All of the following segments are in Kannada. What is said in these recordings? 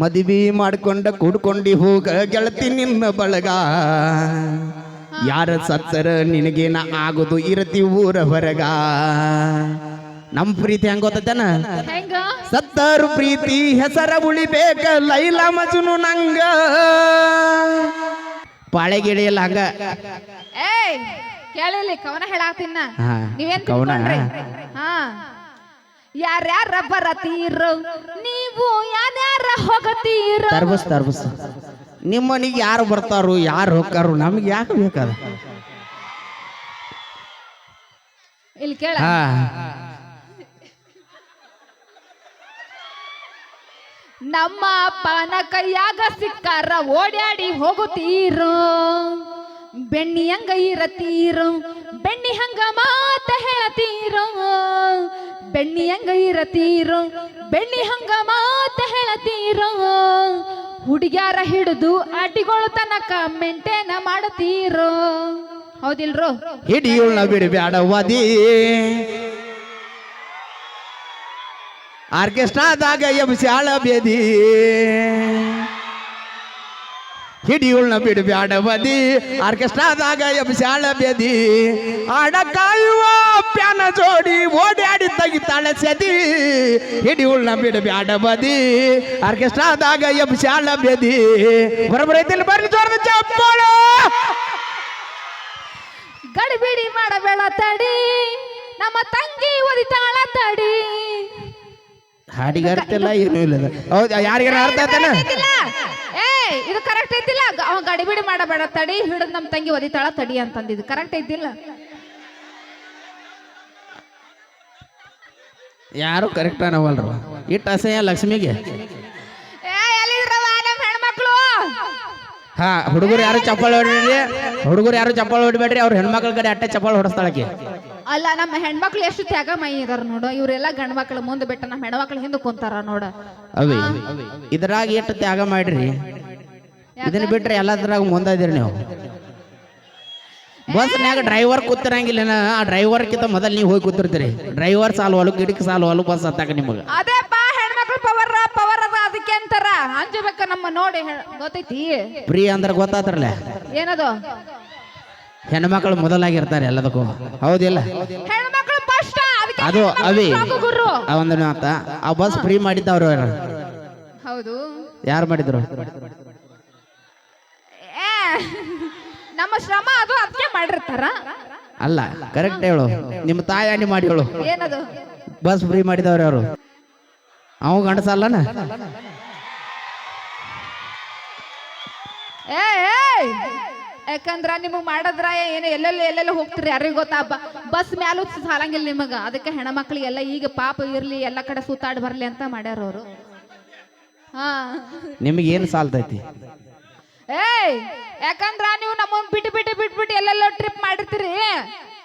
ಮದುವೆ ಮಾಡ್ಕೊಂಡ ಕೂಡ್ಕೊಂಡು ಹೋಗ ಗೆಳತಿ ನಿನ್ನ ಬಳಗ. ಯಾರ ಸತ್ತರ ನಿನಗೇನ ಆಗೋದು ಇರತಿ ಊರ ಹೊರಗ. ನಮ್ ಪ್ರೀತಿ ಹೆಂಗ ಗೊತ್ತೇನ ಸತ್ತರು ಪ್ರೀತಿ ಹೆಸರ ಉಳಿಬೇಕ ಲೈಲ ಮಜುನು ನಂಗ. ಪಾಳೆಗಿಳಿಯಲ್ಲ ಹಂಗ. ಏಯ್ ಕೇಳಿಲಿ ಕವನ ಹೇಳಾತಿನ್ನ. ನೀವೇನ್ ಕವನ? ಹಾ. ಯಾರ್ಯಾರ ಬರತೀರೋ ನೀವು ಯಾರ್ಯಾರ ಹೋಗತೀರೋ. ತರ್ಬಸ್ ತರ್ಬಸ್. ನಿಮ್ಮ ಮನೆಗೆ ಯಾರು ಬರ್ತಾರೋ ಯಾರು ಹೋಗ್ತಾರೋ ನಮ್ಗೆ ಯಾಕೆ ಬೇಕಾದ? ಇಲ್ಲಿ ಕೇಳ. ನಮ್ಮ ಅಪ್ಪನ ಕೈಯಾಗ ಸಿಕ್ಕಾರ ಓಡ್ಯಾಡಿ ಹೋಗುತ್ತೀರೋ. ಬೆಣ್ಣಿ ಹಂಗ ಇರತೀರೋ? ಬೆಣ್ಣಿ ಹಂಗ ಮಾತ ಹೇಳತೀರೋ? ಬೆಣ್ಣಿ ಹಂಗ ಇರತೀರೋ? ಬೆಣ್ಣಿ ಹಂಗ ಮಾತ ಹೇಳತೀರೋ? ಹುಡುಗ್ಯಾರ ಹಿಡಿದು ಆಟಿಗಳು ತನಕ ಮೆಂಟೇನ ಮಾಡತೀರೋ? ಹೌದಿಲ್ರೋ? ಹಿಡಿಯುಳ್ಳ ಬಿಡಬ್ಯಾಡ ವದಿ ಎಂ ಶಾಳ ಬೇದಿ. ಹಿಡಿಯುಳ್ಳ ಬಿಡಬ್ಯಾಡ ವದಿ ಆರ್ಕೆಸ್ಟ್ರಾದಾಗ ಎಬ್ಸ್ಯಾಳ ಬೇದಿ ಆಡ ಕಾಯುವ ಪ್ಯಾನ ಜೋಡಿ ಓಡ್ಯಾಡಿ ತೆಗಿತಾಳೆ ಸದಿ ಹಿಡಿಯುಳ್ಳ ಬಿಡಬ್ಯಾಡ ಬದಿ ಆರ್ಕೆಸ್ಟ್ರಾದಾಗ ಎಬ್ಸ್ಯಾಳ ಬೇದಿ ಬರಬರೈತಿಲ್ಲ ಬರ್ರಿ ಜೋರದ ಚಪ್ಪಾಳೆ ಗಡಿಬಿಡಿ ಮಾಡಬೇಡ ತಡಿ ನಮ್ಮ ತಂಗಿ ಒದಿತಾಳ ತಡಿ ಹಾಡಿಗೆ ಅರ್ಥ ಇಲ್ಲ ಏನೂ ಇಲ್ಲ ಹೌದು ಯಾರಿಗಾರ ಅರ್ಥ ಆಯ್ತಾನ ಏ ಇದು ಕರೆಕ್ಟ್ ಐತಿಲ್ಲ. ಅವ ಗಡಿಬಿಡಿ ಮಾಡಬೇಡ. ತಡಿ ಹಿಡಿದು ನಮ್ಮ ತಂಗಿ ಒದಿತಾಳ ತಡಿ ಅಂತಂದಿದ್ದು. ಕರೆಕ್ಟ್ ಐತಿಲ್ಲ. ಯಾರು ಕರೆಕ್ಟ್ ಅನ್ನವಲ್ರು? ಇಟ್ಟು ಅಸಹ್ಯ ಲಕ್ಷ್ಮಿಗೆ? ಹಾ ಹುಡುಗರು ಯಾರು ಚಪ್ಪಾಳ ಹೊಡಿಬೇಡ್ರಿ? ಹುಡುಗರು ಯಾರು ಚಪ್ಪಾಳ ಹೊಡಿಬೇಡ್ರಿ? ಅವ್ರ ಹೆಣ್ಮಕ್ಳ ಕಡೆ ಅಟ್ಟೆ ಚಪ್ಪಾಳ ಹೊಡಿಸ್ತಾಳಕ್ಕೆ. ಅಲ್ಲ ನಮ್ಮ ಹೆಣ್ಮಕ್ಳು ಎಷ್ಟು ತ್ಯಾಗ ಮೈ ಇದಾರ ನೋಡು. ಇವರೆಲ್ಲ ಗಂಡ ಮಕ್ಳು ಮುಂದೆ ಬಿಟ್ಟ ನಮ್ಮ ಹೆಣ್ಮಕ್ಳು ಹಿಂದೆ ಕುಂತಾರ ನೋಡ. ಅವಿ ಇದ್ರಾಗ ಎಷ್ಟು ತ್ಯಾಗ ಮಾಡ್ರಿ? ಇದನ್ನ ಬಿಟ್ರೆ ಎಲ್ಲದ್ರಾಗ ಮುಂದಿರಿ ನೀವು. ಬಸ್ನ್ಯಾಗ ಡ್ರೈವರ್ ಕೂತಿರಂಗಿಲ್ಲ ಆ ಡ್ರೈವರ್ ಕಿಂತ ಮೊದಲು ನೀವು ಹೋಗಿ ಕೂತಿರ್ತೀರಿ. ಡ್ರೈವರ್ ಸಾಲು ಹೊಲು ಗಿಡಕ್ಕೆ ಸಾಲು ಹೊಲು ಬಸ್ ಹತ್ತಾಕ ನಿಮಗೆ. ಬಾ ಹೆಣ್ಮಕ್ಳು ಪವರ್ ಪವರ್ ಅದ ಅದಕ್ಕೆ ಅಂತಾರ. ಅಂಜಬೇಕ ನಮ್ಮ ನೋಡಿ ಗೊತ್ತೈತಿ. ಫ್ರೀ ಅಂದ್ರೆ ಗೊತ್ತಾತ್ರಲ್ಲ? ಏನದು? ಹೆಣ್ಮಕ್ಳು ಮೊದಲಾಗಿರ್ತಾರೆ ಎಲ್ಲದಕ್ಕೂ. ಹೌದಿಲ್ಲ? ಹೆಣ್ಮಕ್ಳು ಫಸ್ಟ್ ಅದು ಅವಿ ಆ ಒಂದು ಮಾತ. ಆ ಬಸ್ ಫ್ರೀ ಮಾಡಿದ್ದವ್ರು ಯಾರು? ಹೌದು. ಯಾರು ಮಾಡಿದ್ರು? ನಮ್ಮ ಶ್ರಮ ಅದು ಅದಕ್ಕೆ ಮಾಡಿರ್ತಾರ. ಅಲ್ಲ ಕರೆಕ್ಟ್ ಹೇಳು. ನಿಮ್ಮ ತಾಯಿ ಅಣ್ಣಿ ಮಾಡಿ ಹೇಳು. ಏನದು? ಬಸ್ ಫ್ರೀ ಮಾಡಿದವ್ರೆ ಅವರು ಅವ ಗಂಡಸಲ್ಲನ ಏ! ಯಾಕಂದ್ರ ನಿಮಗ್ ಮಾಡದ್ರ ಏನು ಎಲ್ಲೆಲ್ಲಿ ಎಲ್ಲೆಲ್ಲ ಹೋಗ್ತೀರಿ ಯಾರಿಗೆ ಗೊತ್ತಾ? ಬಸ್ ಮ್ಯಾಲೂ ಸಾಲಂಗಿಲ್ಲ ನಿಮಗ. ಅದಕ್ಕೆ ಹೆಣ್ಮಕ್ಳಿಗೆಲ್ಲ ಈಗ ಪಾಪ ಇರ್ಲಿ ಎಲ್ಲ ಕಡೆ ಸುತ್ತಾಡಿ ಬರ್ಲಿ ಅಂತ ಮಾಡ್ಯಾರ ಅವರು. ಹಾ. ನಿಮಗೆ ಏನು ಸಾಲ್ತೈತಿ? ಏಯ್ ಯಾಕಂದ್ರ ನೀವು ನಮ್ಮ ಬಿಟ್ಟು ಬಿಟ್ಟು ಬಿಟ್ಬಿಟ್ಟು ಬಿಟ್ಟು ಎಲ್ಲೆಲ್ಲೋ ಟ್ರಿಪ್ ಮಾಡಿರ್ತೀರಿ?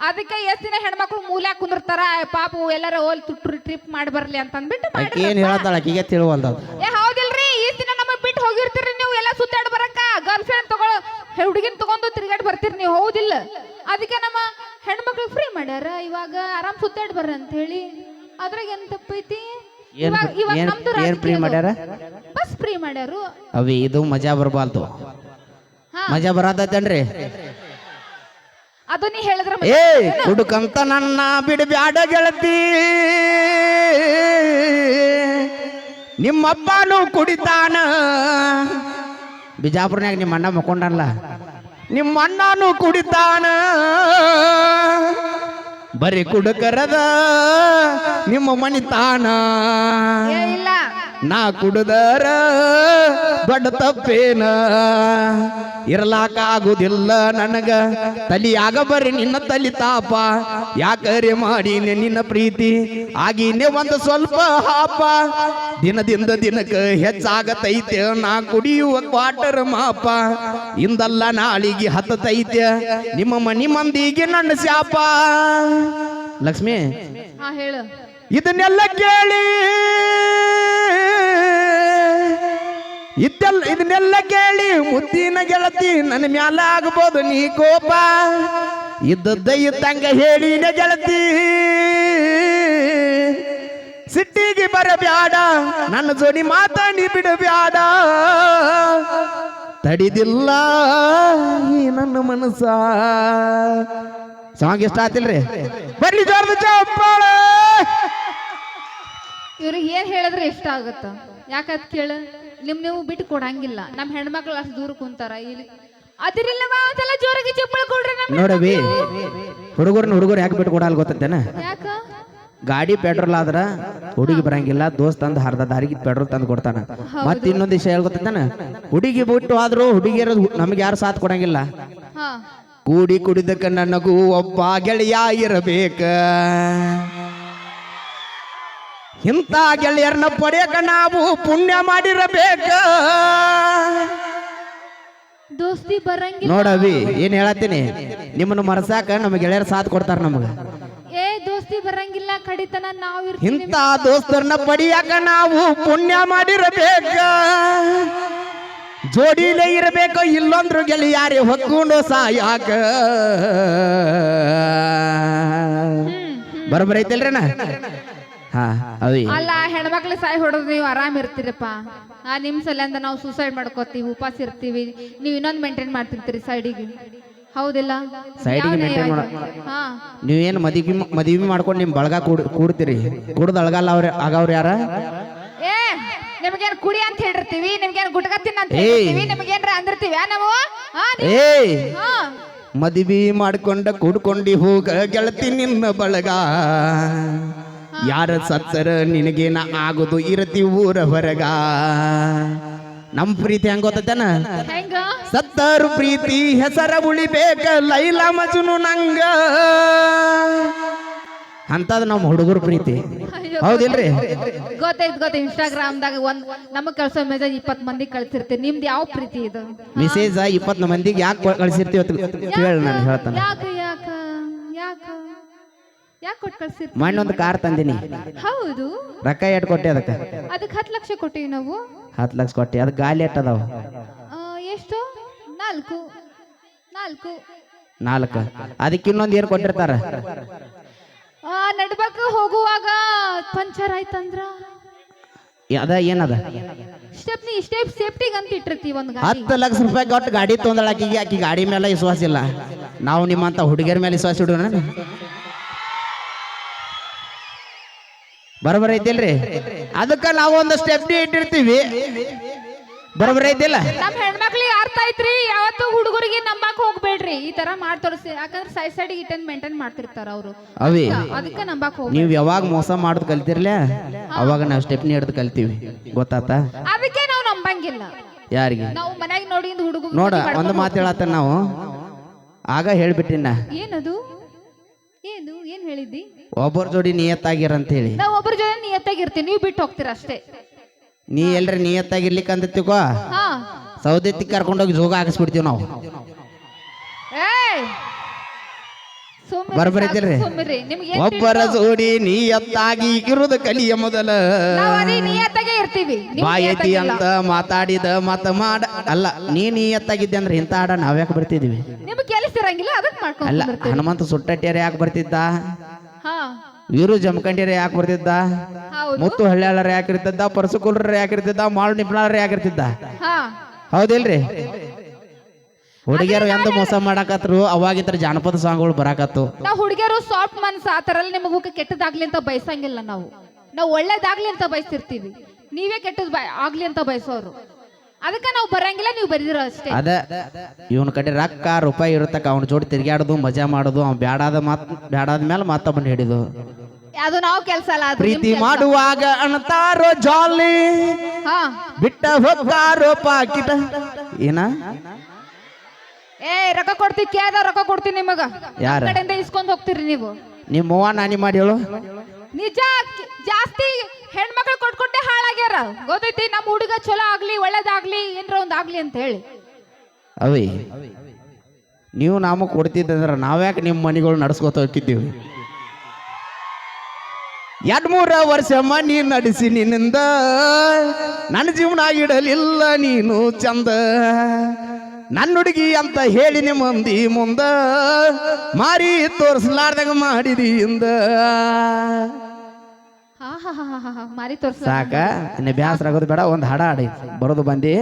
ಅದಕ್ಕೆ ಎಷ್ಟು ದಿನ ಹೆಣ್ಮಕ್ಳು ಮೂಲ್ಯಾಗ ಕುಂದಿರ್ತಾರ? ಪಾಪು ಎಲ್ಲಾರ ಹೋಲ್ ತುಟ್ರು ಟ್ರಿಪ್ ಮಾಡಿ ಬರ್ಲಿ ಅಂತ ಅಂದ್ಬಿಟ್ಟು ಆಕೆ ಮಾಡಿರ್ತಾರ. ಹೇಳ್ತಾಳ ಈಗ ತಿಳುವಲ್ದ ಏ ಹೌದಿಲ್ರಿ ಈ ದಿನ ನಮ್ಮ ಬಿಟ್ಟು ಹೋಗಿರ್ತೀರಿ ನೀವು ಎಲ್ಲ ಸುತ್ತಾಡ್ ಬರಕ ಗರ್ಲ್ ಫ್ರೆಂಡ್ ತಗೊಳ್ಳೋ ಹುಡುಗಿನ ತಗೊಂಡು ತಿರ್ಗಾಡ್ ಬರ್ತೀರಿ ನೀವು ಹೌದಿಲ್ಲ? ಅದಕ್ಕೆ ನಮ್ಮ ಹೆಣ್ಮಕ್ಳು ಫ್ರೀ ಮಾಡ್ಯಾರ. ಇವಾಗ ಆರಾಮ್ ಸುತ್ತಾಡ್ ಬರ್ರಿ ಅಂತ ಹೇಳಿ ಅದ್ರಾಗ ಏನ್ ತಪ್ಪೈತಿ? ಇವಾಗ ಇವಾಗ ಏನ್- ನಮ್ದು ಫ್ರೀ ಮಾಡ್ಯಾರ? ಬಸ್ ಫ್ರೀ ಮಾಡ್ಯಾರು? ಅವಿ ಇದು ಮಜಾ ಬರಬಾರ್ದು. ಹಾ. ಮಜಾ ಬರತೈತೇನ್ರಿ? ಅದು ನೀ ಹೇಳಿದ್ರ ಏ ಹುಡುಕಂತ ನನ್ನ ಬಿಡಬ್ಯಾಡ ಗೆಳತಿ. ನಿಮ್ಮಪ್ಪನು ಕುಡಿತಾನ. ಬಿಜಾಪುರ್ನಾಗ ನಿಮ್ಮ ಅಣ್ಣ ಮಕ್ಕೊಂಡಲ್ಲ ನಿಮ್ಮ ಅಣ್ಣನು ಕುಡಿತಾನ. ಬರೀ ಕುಡುಕರದ ನಿಮ್ಮ ಮನಿತಾನ. ಏ ಇಲ್ಲ. ನಾ ಕುಡದರ ದೊಡ್ಡ ತಪ್ಪೇನ? ಇರಲಾಕ ಆಗುದಿಲ್ಲ ನನಗ. ತಲಿಯಾಗ ಬರ್ರಿ ನಿನ್ನ ತಲಿ ತಾಪ. ಯಾಕರೆ ಮಾಡೀನಿ ನಿನ್ನ ಪ್ರೀತಿ? ಆಗಿನೇ ಒಂದು ಸ್ವಲ್ಪ ಹಾಪ. ದಿನದಿಂದ ದಿನಕ್ಕ ಹೆಚ್ಚಾಗತೈತೆ. ನಾ ಕುಡಿಯುವ ಕ್ವಾಟರ್ ಮಾಪ. ಇಂದಲ್ಲ ನಾಳಿಗೆ ಹತ್ತತೈತೆ. ನಿಮ್ಮ ಮನಿ ಮಂದಿಗೆ ನನ್ನ ಶಾಪ. ಲಕ್ಷ್ಮಿ ಇದನ್ನೆಲ್ಲ ಕೇಳಿ ಇದೆಲ್ಲ ಇದನ್ನೆಲ್ಲ ಕೇಳಿ ಮುದ್ದಿನ ಗೆಳತಿ ನನ್ನ ಮ್ಯಾಲ ಆಗ್ಬೋದು ನೀ ಕೋಪ. ಇದ್ದದ್ದ ಇದ್ದಂಗ ಹೇಳಿನ ಗೆಳತಿ. ಸಿಟ್ಟಿಗೆ ಬರಬ್ಯಾಡ, ನನ್ನ ಜೋಡಿ ಮಾತಾಡಿ ಬಿಡಬ್ಯಾಡ. ತಡಿದಿಲ್ಲ ಈ ನನ್ನ ಮನಸ್ಸ. ಸಾಂಗ್ ಇಷ್ಟ ಆತಿಲ್ರಿ? ಬರ್ಲಿ ಜೋರದ ಚಪ್ಪಾಳ. ಇವ್ರಿಗೆ ಏನ್ ಹೇಳಿದ್ರೆ ಇಷ್ಟ ಆಗುತ್ತ? ಯಾಕತ್ ಕೇಳ. ನಿಮ್ ನೀವು ಬಿಟ್ಟು ಕೊಡಂಗಿಲ್ಲ. ನಮ್ ಹೆಣ್ಮಕ್ಳು ಅಷ್ಟು ದೂರ ಕುಂತಾರ ಇಲ್ಲಿ. ಅದಿರಿಲ್ಲವಾ? ಒಂದ್ಸಲ ಜೋರಾಗಿ ಚಪ್ಪಳ ಕೊಡ್ರಿ ನಮ್ ನೋಡವಿ ಹುಡುಗರ್ನ ಹುಡುಗರು ಯಾಕೆ ಬಿಟ್ಟು ಕೊಡಲ್ ಗೊತ್ತಂತೇನ? ಯಾಕ? ಗಾಡಿ ಪೆಟ್ರೋಲ್ ಆದ್ರ ಹುಡುಗಿ ಬರಂಗಿಲ್ಲ ದೋಸ್ತ್ ತಂದು ಅರ್ಧ ದಾರಿಗೆ ಪೆಟ್ರೋಲ್ ತಂದು ಕೊಡ್ತಾನ. ಮತ್ತೆ ಇನ್ನೊಂದ್ ವಿಷಯ ಹೇಳ್ಕೊತಾನ ಹುಡುಗಿ ಬಿಟ್ಟು ಆದ್ರೂ ಹುಡುಗಿಯರು ನಮ್ಗೆ ಯಾರು ಸಾಥ್ ಕೊಡಂಗಿಲ್ಲ. ಕೂಡಿ ಕುಡಿದಕ್ಕ ನನಗೂ ಒಬ್ಬ ಗೆಳೆಯ ಇರಬೇಕ. ಇಂಥ ಗೆಳೆಯರನ್ನ ಪಡೆಯಕ ನಾವು ಪುಣ್ಯ ಮಾಡಿರಬೇಕ. ದೋಸ್ತಿ ಬರಂಗಿಲ್ಲ. ನೋಡವಿ ಏನ್ ಹೇಳತ್ತೀನಿ? ನಿಮ್ಮನ್ನು ಮರ್ಸಾಕ ನಮ್ಮ ಗೆಳೆಯರ ಸಾಥ್ ಕೊಡ್ತಾರ ನಮಗ. ಏ ದೋಸ್ತಿ ಬರಂಗಿಲ್ಲ ಕಡಿತನ ನಾವು ಇಂಥ ದೋಸ್ತರನ್ನ ಪಡಿಯಾಕ ನಾವು ಪುಣ್ಯ ಮಾಡಿರಬೇಕ. ಜೋಡಿಲೇ ಇರಬೇಕು ಇಲ್ಲೊಂದ್ರು ಗೆಳೆಯಾರಿ ಹೊಕ್ಕೊಂಡು ಸಾಯಾಕ. ಬರಬರೈತಲ್ರಿ ನಾ ಅಲ್ಲ ಹೆಣ್ಮಕ್ಳು ಸಾಯಿ ಹೊಡೆದ್ ನೀವು ಆರಾಮ್ ಇರ್ತೀರಪ್ಪ. ಆ ನಿಮ್ ಸಲಿಂದ ನಾವು ಸೂಸೈಡ್ ಮಾಡ್ಕೋತೀವಿ ಉಪಾಸ ಇರ್ತೀವಿ. ನೀವು ಇನ್ನೊಂದ್ ಮೇಂಟೈನ್ ಮಾಡ್ತಿರ್ತೀರಿ ಸೈಡಿಗೆ ಹೌದಿಲ್ಲ? ಸೈಡಿಗೆ ಮೇಂಟೈನ್ ಮಾಡ- ನೀವೇನು ಮದುವೆ ಮದುವೆ ಮಾಡ್ಕೊಂಡು ನಿಮ್ ಬಳಗ ಕೂಡ್ ಕೂಡ್ತೀರಿ? ಕುಡ್ದು ಅಳಗಲ್ಲ ಅವ್ರ ಆಗವ್ರ ಯಾರ? ಏ ನಿಮ್ಗೇನ್ ಕುಡಿ ಅಂತ ಹೇಳಿರ್ತೀವಿ ನಿಮ್ಗೇನ್ ಗುಟ್ಕ ತಿನ್ನ ಅಂತ. ಹೇಳಿರ್ತೀವಿ ನಿಮ್ಗೇನ್ರ ಅಂದಿರ್ತೀವಿ ನಾವು? ಹಾ. ಮದುವೆ ಮಾಡ್ಕೊಂಡ ಕೂಡ್ಕೊಂಡಿ ಹೋಗ ಗೆಳತಿ ನಿನ್ನ ಬಳಗ. ಯಾರ ಸತ್ತರ ನಿನಗೇನ ಆಗೋದು ಇರತಿ ಊರ ಹೊರಗ? ನಮ್ ಪ್ರೀತಿ ಹೆಂಗ ಗೊತ್ತೇನ ಸತ್ತರು ಪ್ರೀತಿ ಹೆಸರ ಉಳಿಬೇಕ ಲೈಲ ಮಜುನು ನಂಗ. ಅಂತದ್ ನಮ್ಮ ಹುಡುಗರ ಪ್ರೀತಿ. ಹೌದಿಲ್ರಿ? ಗೊತ್ತೈತ್ ಗೊತ್ತ ಇನ್ಸ್ಟಾಗ್ರಾಮ್ದಾಗ ಒಂದ್ ನಮಗ್ ಕಳ್ಸೋ ಮೆಸೇಜ್ ಇಪ್ಪತ್ ಮಂದಿ ಕಳ್ಸಿರ್ತೀರಿ ನಿಮ್ದು ಯಾವ ಪ್ರೀತಿ ಇದು? ಮೆಸೇಜ್ ಇಪ್ಪತ್ತು ಮಂದಿಗೆ ಯಾಕೆ ಕಳ್ಸಿರ್ತೀವಿ ಅಂತ ಕೇಳಿ ನಾನು ಹೇಳ್ತಾನೆ. ಯಾಕ ಯಾಕ ಯಾಕ? ಯಾಕೆ ಕೊಟ್ಟು ಮೊನ್ನೆ ಕಾರ್ ತಂದಿನಿ. ಹೌದು. ರೊಕ್ಕ ಎಟ್ ಕೊಟ್ಟೆ ಅದಕ್ಕೆ? ಅದಕ್ಕೆ ಹತ್ತು ಲಕ್ಷ ಕೊಟ್ಟಿವಿ ನಾವು. ಹತ್ತು ಲಕ್ಷ ಕೊಟ್ಟೆ. ಅದಕ್ಕೆ ಗಾಲಿ ಎಟ್ಟದಾವ? ಆ, ಎಷ್ಟು? ನಾಲ್ಕು. ನಾಲ್ಕು. ನಾಲ್ಕು. ಅದಕ್ಕೆ ಇನ್ನೊಂದು ಏನು ಕೊಟ್ಟಿರ್ತಾರ? ಆ, ನಡ್ಬಾಕ ಹೋಗುವಾಗ ಪಂಚರ್ ಆಯ್ತಂದ್ರ? ಅದ ಏನದ? ಸ್ಟೆಪ್ನಿ ಸ್ಟೆಪ್ ಸೇಫ್ಟಿಗೆ ಅಂತ ಇಟ್ಟಿರ್ತೀವಿ ಒಂದು ಗಾಡಿ. ಹತ್ತು ಲಕ್ಷ ರೂಪಾಯಿ ಕೊಟ್ಟು ಗಾಡಿ ತೊಂದಳ ಆಕಿಗೆ ಆಕಿ ಗಾಡಿ ಮೇಲೆ ವಿಶ್ವಾಸ ಇಲ್ಲ. ನಾವು ನಿಮ್ಮಂತ ಹುಡುಗಿಯರ ಮೇಲೆ ವಿಶ್ವಾಸ ಇಡೋಣ ಬರೋಬರ ಐತಿಲ್ರಿ ಅದಕ್ಕೆ ನಾವು ಒಂದು ಸ್ಟೆಪ್ ಇಟ್ಟಿರ್ತೀವಿ. ಬರೋಬರ ಐತಿಲ್ಲ ನಮ್ ಹೆಣ್ಮಕ್ಳಿಗೆ ಅರ್ಥ ಐತ್ರಿ ಯಾವತ್ತು ಹುಡುಗರಿಗೆ ನಂಬಾಕ್ ಹೋಗ್ಬೇಡ್ರಿ. ಈ ತರ ಮಾಡಿ ತೋರಿಸಿ ಯಾಕಂದ್ರೆ ಸೈಡ್ ಸೈಡ್ ಇಟ್ಟನ್ ಮೇಂಟೈನ್ ಮಾಡ್ತಿರ್ತಾರ ಅವರು. ಅವಿ ಅದಕ್ಕೆ ನಂಬಕ್ ಹೋಗ್ ನೀವು ಯಾವಾಗ ಮೋಸ ಮಾಡೋದು ಕಲ್ತಿರ್ಲ? ಅವಾಗ ನಾವು ಸ್ಟೆಪ್ನಿ ಹಿಡ್ದು ಕಲ್ತೀವಿ. ಗೊತ್ತಾತ? ಅದಕ್ಕೆ ನಾವು ನಂಬಂಗಿಲ್ಲ. ಯಾರಿಗೆ? ನಾವು ಮನ್ಯಾಗ ನೋಡಿ ಹುಡುಗ ನೋಡ ಒಂದು ಮಾತು ಹೇಳತ್ತ ನಾವು? ಆಗ ಹೇಳ್ಬಿಟ್ಟಿನ. ಏನದು? ಏನು? ಏನ್ ಹೇಳಿದ್ದಿ? ಒಬ್ಬರ ಜೋಡಿ ನಿಯತ್ತಾಗಿರಂತ ಹೇಳಿ ನಾವ್ ಒಬ್ಬರ ಜೋಡಿ ನಿಯತ್ತಾಗಿರ್ತೀನಿ ನೀವು ಬಿಟ್ಟು ಹೋಗ್ತೀರ ಅಷ್ಟೇ. ನೀ ಎಲ್ರಿ ನಿಯತ್ತಾಗಿರ್ಲಿಕ್ಕೆ ಅಂತ ಸೌದೆ ಹಾ. ಸೌದತ್ತಿ ಕರ್ಕೊಂಡೋಗಿ ಜೋಗ ಹಾಕಿಸ್ಬಿಡ್ತೀವಿ ನಾವು. ಏಯ್! ಐತಿಲ್ರಿ? ಒಬ್ಬರ ಜೋಡಿ ನಿಯತ್ತಾಗಿ ಇರುವುದು ಕಲಿಯ ಮೊದಲ. ನಿಯತ್ತಾಗೆ ಇರ್ತೀವಿ ನೀವು ಬಾಯತಿ ನಿಯತ್ತಾಗಿಲ್ಲ. ಅಂತ ಮಾತಾಡಿದ ಮತ ಮಾಡ ಅಲ್ಲ ನೀನ್ ಈ ಎತ್ತಾಗಿದ್ದೆ ಅಂದ್ರೆ ಇಂತ ಆಡ ನಾವ್ಯಾಕೆ ಬರ್ತಿದೀವಿ? ನಿಮ್ಗೆ ಕೆಲಸ ಇರಂಗಿಲ್ಲ ಅದಕ್ಕೆ ಅಲ್ಲ ಮಾಡ್ಕೊಂಡು ಹನುಮಂತ ಸುಟ್ಟಟ್ಟಿಯರ್ ಯಾಕೆ ಬರ್ತಿದ್ದ? ಹಾ. ವೀರು ಜಮಖಂಡಿಯರ ಯಾಕೆ ಬರ್ತಿದ್ದ? ಹೌದು. ಮುತ್ತು ಹಳ್ಳ್ಯಾಳರ ಯಾಕೆ ಇರ್ತಿದ್ದ? ಪರಸುಕುಲ್ರ ಯಾಕೆ ಇರ್ತಿದ್ದ? ಮಾಳು ನಿಪ್ಲಾಳರ ಯಾಕೆ ಇರ್ತಿದ್ದ? ಹಾ. ಹೌದಿಲ್ರಿ? ಹುಡುಗಿಯರು ಎಂದ ಮೋಸ ಮಾಡಾಕತ್ರು ಅವಾಗಿದ್ರ ಜಾನಪದ ಸಾಂಗ್ಗಳು ಬರಾಕತ್ತು. ನಾವು ಹುಡುಗಿಯರು ಸಾಫ್ಟ್ ಮನ್ಸ ಆ ತರ ನಿಮಗೂ ಕೆಟ್ಟದಾಗ್ಲಿ ಅಂತ ಬಯಸಂಗಿಲ್ಲ ನಾವು. ನಾವು ಒಳ್ಳೇದಾಗ್ಲಿ ಅಂತ ಬಯಸಿರ್ತೀವಿ ನೀವೇ ಕೆಟ್ಟದ್ ಬಾಯ್ ಆಗ್ಲಿ ಅಂತ ಬಯಸೋರು. ಅದಕ್ಕೆ ನಾವು ಬರಂಗಿಲ್ಲ ನೀವು ಬರೀದಿರ ಅಷ್ಟೇ. ಅದ ಇವನ ಕಡೆ ರೊಕ್ಕ ರೂಪಾಯಿ ಇರತಕ್ಕ ಅವನ ಜೋಡಿ ತಿರ್ಗಾಡೋದು ಮಜಾ ಮಾಡೋದು ಅವ್ನು ಬ್ಯಾಡಾದ ಮಾತ್ ಬ್ಯಾಡಾದ ಮೇಲೆ ಮತ್ತೊಬ್ಬನ ಹಿಡಿದು ಅದು ನಾವು ಕೆಲಸ ಅಲ್ಲ ಅದು ನಿಮ್ ಪ್ರೀತಿ ಕೆಲ್ಸ. ಮಾಡುವಾಗ ಅಣ್ತಾರೋ ಜಾಲಿ ಹಾ. ಬಿಟ್ಟ ಹೋಗ್ತಾರೋ ಪಾಕಿಟ. ಏನ? ಏ ರೊಕ್ಕ ಕೊಡ್ತೀವಿ ಕೇಳ್ದ ರೊಕ್ಕ ಕೊಡ್ತೀನಿ ನಿಮಗ. ಯಾರ? ನಮ್ ಕಡೆಯಿಂದ ಇಸ್ಕೊಂಡ್ ಹೋಗ್ತೀರಿ ನೀವು. ನಿಮ್ಮ ಅವ್ವ ನಾನಿ ಮಾಡಿ ಹೇಳು. ನಿಜ, ಜಾಸ್ತಿ ಹೆಣ್ಮಕ್ಳು ಕೊಟ್ಕೊಟ್ಟೆ ಹಾಳಾಗ್ಯಾರ. ಗೊತ್ತೈತಿ ನಮ್ಮ ಹುಡುಗ ಚಲೋ ಆಗ್ಲಿ, ಒಳ್ಳೇದಾಗ್ಲಿ, ಏನ್ರ ಒಂದ್ ಆಗ್ಲಿ ಅಂತ ಹೇಳಿ. ಅವಿ, ನೀವು ನಮಗೆ ಕೊಡ್ತಿದ್ದಂದ್ರೆ ನಾವ್ಯಾಕೆ ನಿಮ್ಮ ಮನೆಗಳು ನಡ್ಸ್ಕೊತ ಹೋಗ್ತಿದ್ದೀವಿ? ಎರಡ್ ಮೂರ ವರ್ಷ ಮನಿ ನಡೆಸಿ ನಿನ್ನಿಂದ ನನ್ನ ಜೀವನ ಇಡಲಿಲ್ಲ ನೀನು ಚಂದ. ನನ್ನ ಹುಡುಗಿ ಅಂತ ಹೇಳಿ ನಿಮ್ಮಂದಿ ಮುಂದ, ಮಾರಿ ತೋರಿಸ್ಲಾರ್ದಂಗ ಮಾಡಿದಿ ಇಂದ. ಮಾರಿ ತೋರ್ಸ. ಸಾಕ? ಇನ್ನು ಬ್ಯಾಸರ ಆಗೋದು ಬೇಡ ಒಂದು ಹಾಡ ಹಾಡಿ ಬರೋದು ಬಂದಿ.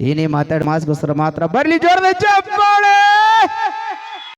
ಏನೇ ಮಾತಾಡಿ ಮಾಸ್ಗೋಸ್ಕರ ಮಾತ್ರ. ಬರ್ಲಿ ಜೋರದ ಚಪ್ಪಾಳೆ